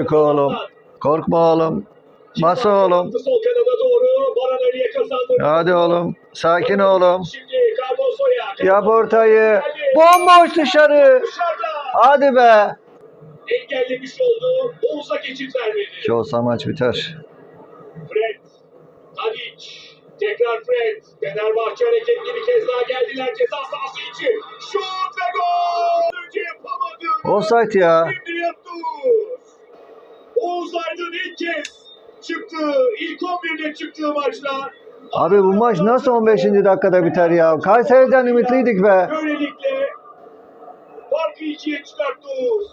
Çık oğlum. Korkma oğlum. Bas oğlum. Hadi oğlum. Sakin oğlum. Yap ortayı. Bomboş dışarı. Hadi be. Engellemiş oldu. Oğuz'a geçit vermedi. Ki olsa maç biter. Fred. Tadic. Tekrar Fred. Fenerbahçe hareketli bir kez daha geldiler ceza sahası için. Şut ve gol. Önce yapamadı. Offside ya. Şimdi yaptı. Oğuz Aydın ilk kez çıktı. İlk 11'de çıktığı maçta. Abi bu maç nasıl 15. dakikada biter ya? Kayseri'den ümitliydik be. Böylelikle farkı ikiye çıkarttı Oğuz.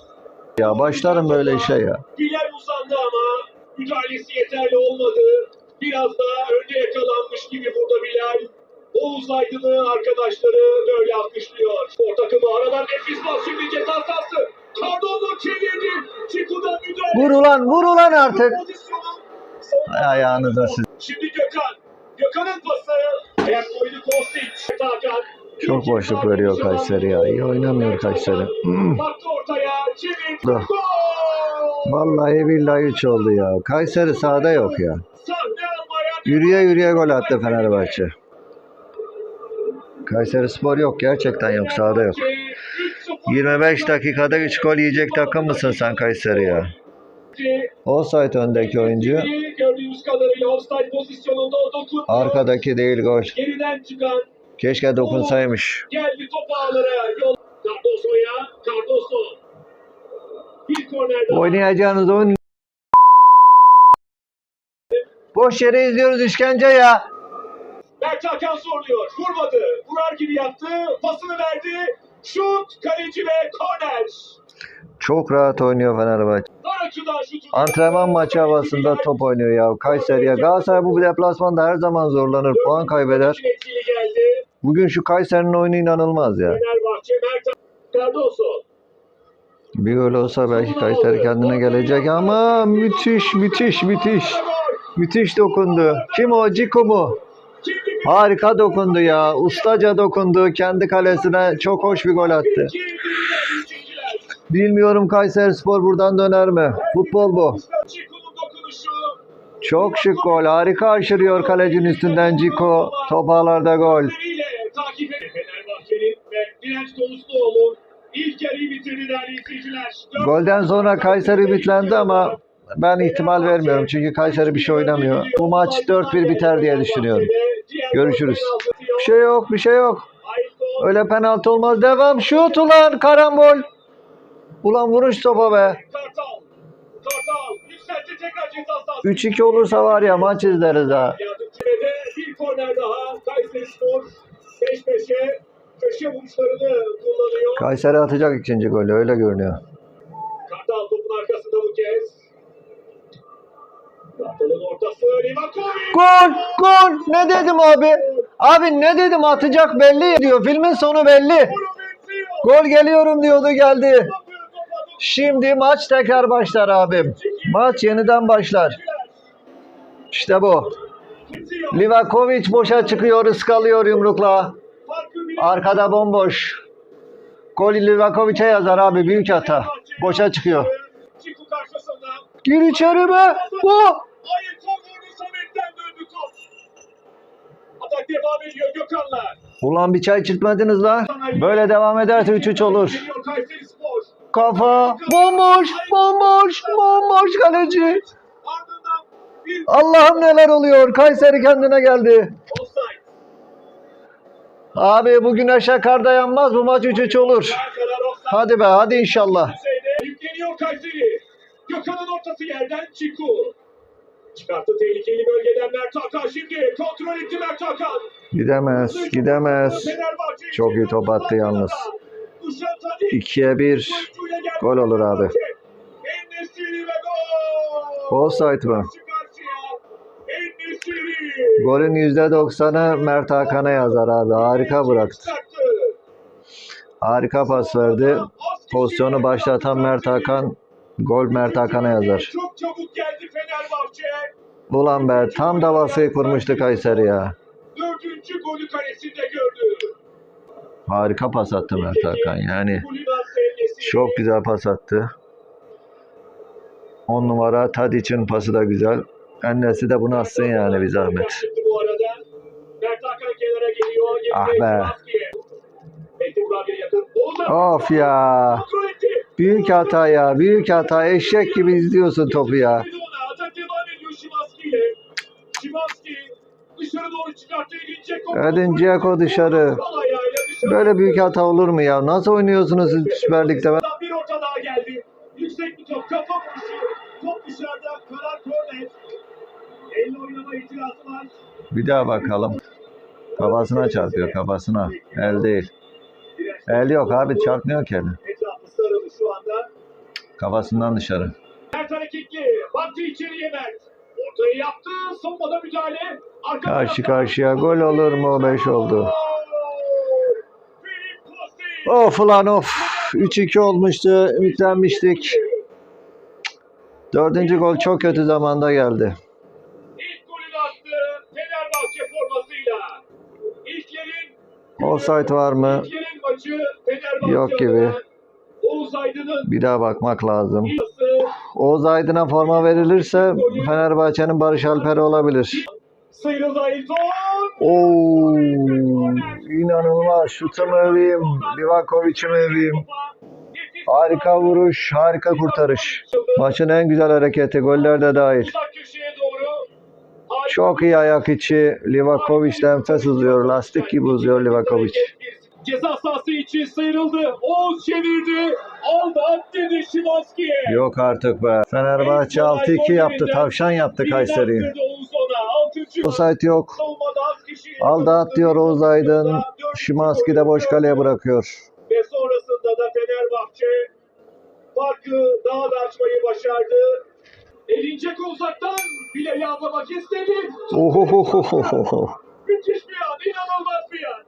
Ya başlarım böyle işe ya. Bilal uzandı ama müdahalesi yeterli olmadı. Biraz daha önde yakalanmış gibi burada Bilal. Oğuz Aydın'ı arkadaşları böyle alkışlıyor. Spor takımı aradan nefis pas şimdi ceza sahası. Cardozo çevirdi. Çiku'dan müdahale. Vur ulan vur ulan artık. Pozisyonu. Ay ayağınıza siz. Şimdi Gökhan. Gökhan'ın pası. Ayak koydu Kostic. Hakan. Çok boşluk veriyor Kayseri ya. İyi oynamıyor Kayseri. Hmm. Vallahi billahi 3 oldu ya. Kayseri sahada yok ya. Yürüye yürüye gol attı Fenerbahçe. Kayseri Spor yok gerçekten yok sahada yok. 25 dakikada 3 gol yiyecek takım mısın sen Kayseri ya? Offside öndeki oyuncu. Gördüğümüz kadarıyla offside pozisyonunda o dokundu. Arkadaki değil gol. Geriden çıkan Keşke dokunsaymış. geldi top ağlara. Yol Cardoso'ya. Cardoso. Bir korner. Oynayacağınız oyun Boş yere izliyoruz işkence ya. Mert Hakan zorluyor. Vurmadı. Vurar gibi yaptı. Pasını verdi. Şut. Kaleci ve korner. Çok rahat oynuyor Fenerbahçe. Antrenman maçı havasında top oynuyor ya. Kayseri'ye. Galatasaray bu deplasmanda her zaman zorlanır. Puan kaybeder. Bugün şu Kayseri'nin oyunu inanılmaz ya. Bir gol olsa belki Kayseri kendine gelecek ama müthiş müthiş müthiş. Müthiş dokundu. Kim o? Ciko mu? Harika dokundu ya. Ustaca dokundu. Kendi kalesine çok hoş bir gol attı. Bilmiyorum Kayseri Spor buradan döner mi? Futbol bu. Çok şık gol. Harika aşırıyor kalecinin üstünden Ciko. Top ağlarda gol. Golden sonra Kayseri ümitlendi ama ben ihtimal vermiyorum. Çünkü Kayseri bir şey oynamıyor. Bu maç 4-1 biter diye düşünüyorum. Görüşürüz. Bir şey yok, bir şey yok. Öyle penaltı olmaz. Devam şut ulan karambol. Ulan vuruş topa be. Kartal. Kartal. Yükseltti tekrar ceza sahası. 3-2 olursa var ya maç izleriz ha. Bir korner daha. Kayseri Spor 5-5'e köşe vuruşlarını kullanıyor. Kayseri atacak ikinci golü öyle görünüyor. Kartal topun arkasında bu kez. Ortası. Gol, gol. Ne dedim abi? Abi ne dedim atacak belli diyor. Filmin sonu belli. Gol geliyorum diyordu geldi. Şimdi maç tekrar başlar abim. Maç yeniden başlar. İşte bu. Livakovic boşa çıkıyor, ıskalıyor yumrukla. Arkada bomboş. Gol Livakovic'e yazar abi büyük hata. Boşa çıkıyor. Gir içeri be. Bu. Ulan bir çay içirtmediniz la. Böyle devam ederse 3-3 olur. Kafa. Bomboş. Bomboş. Bomboş kaleci. Allah'ım neler oluyor. Kayseri kendine geldi. Abi bu güneşe kar dayanmaz. Bu maç 3-3 olur. Hadi be hadi inşallah. Yükleniyor Kayseri. Gökhan'ın ortası yerden Çiku. Çıkarttı tehlikeli bölgeden Mert Hakan şimdi. Kontrol etti Mert Hakan. Gidemez. Gidemez. Çok iyi top attı yalnız. Dušan Tadić. 2'ye 1. Oyuncuyla geldi Gol olur abi. Offside mı? Golün %90'ı Mert Hakan'a yazar abi. Harika bıraktı. Harika pas verdi. Pozisyonu başlatan Mert Hakan. Gol Mert Hakan'a yazar. Ulan be tam da vasıyı kurmuştu Kayseri ya. Dördüncü golü kalesinde gördü. Harika pas attı Mert Hakan. Yani çok güzel pas attı. 10 numara Tadic'in pası da güzel. Ennesi de bunu atsın yani bir zahmet. Ah be. Of ya. Büyük hata ya. Büyük hata. Eşek gibi izliyorsun topu ya. Edin Dzeko dışarı. Böyle büyük hata olur mu ya? Nasıl oynuyorsunuz siz Süper Lig'de? Ben- Bir orta daha geldi. Yüksek bir top. Kafa vuruşu. Top dışarıda. Karar korner. Elle oynama itirazı var. Bir daha bakalım. Kafasına çarpıyor kafasına. El değil. El yok abi çarpmıyor ki eli. Kafasından dışarı. Mert hareketli. Baktı içeriye Mert. Ortayı yaptı. Savunmada müdahale. Arka Karşı karşıya gol olur mu? 5 oldu. Of ulan of. 3-2 olmuştu. Ümitlenmiştik. Dördüncü gol çok kötü zamanda geldi. Offside var mı? Yok gibi. Bir daha bakmak lazım. Oğuz Aydın'a forma verilirse Fenerbahçe'nin Barış Alper'i olabilir. sıyrıldı Ayrton. Oo, inanılmaz. Şutu mu öveyim? Livakovic'i öveyim? Harika vuruş, harika kurtarış. Maçın en güzel hareketi, goller de dahil. Çok iyi ayak içi. Livakovic de enfes uzuyor. Lastik gibi uzuyor Livakovic. Ceza sahası için sıyrıldı. Oğuz çevirdi. Aldı dedi Şimanski'ye. Yok artık be. Fenerbahçe 6-2 yaptı. Tavşan yaptı Kayseri'yi. Offside yok. Savunmada az kişi. Aldı at diyor Oğuz Aydın. Şimanski de boş kaleye bırakıyor. Ve sonrasında da Fenerbahçe farkı daha da açmayı başardı. Elince uzaktan bile yazlamak istedi. Müthiş bir an, inanılmaz bir an.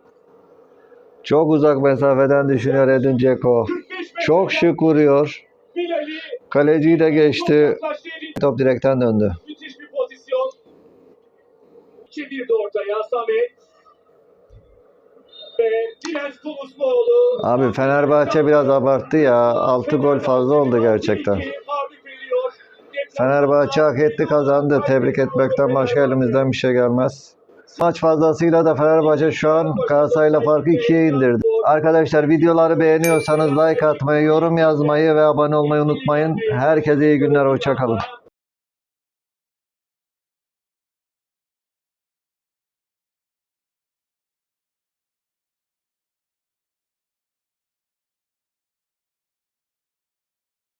Çok uzak mesafeden düşünüyor Edin Dzeko. 45 metre Çok şık vuruyor. Kaleciyi de geçti. Top direkten döndü. Çevirdi ortaya Samet. Abi Fenerbahçe biraz abarttı ya. 6 gol fazla oldu gerçekten. Fenerbahçe hak etti kazandı. Tebrik etmekten başka elimizden bir şey gelmez. Maç fazlasıyla da Fenerbahçe şu an Galatasaray'la farkı ikiye indirdi. Arkadaşlar videoları beğeniyorsanız like atmayı, yorum yazmayı ve abone olmayı unutmayın. Herkese iyi günler, hoşçakalın.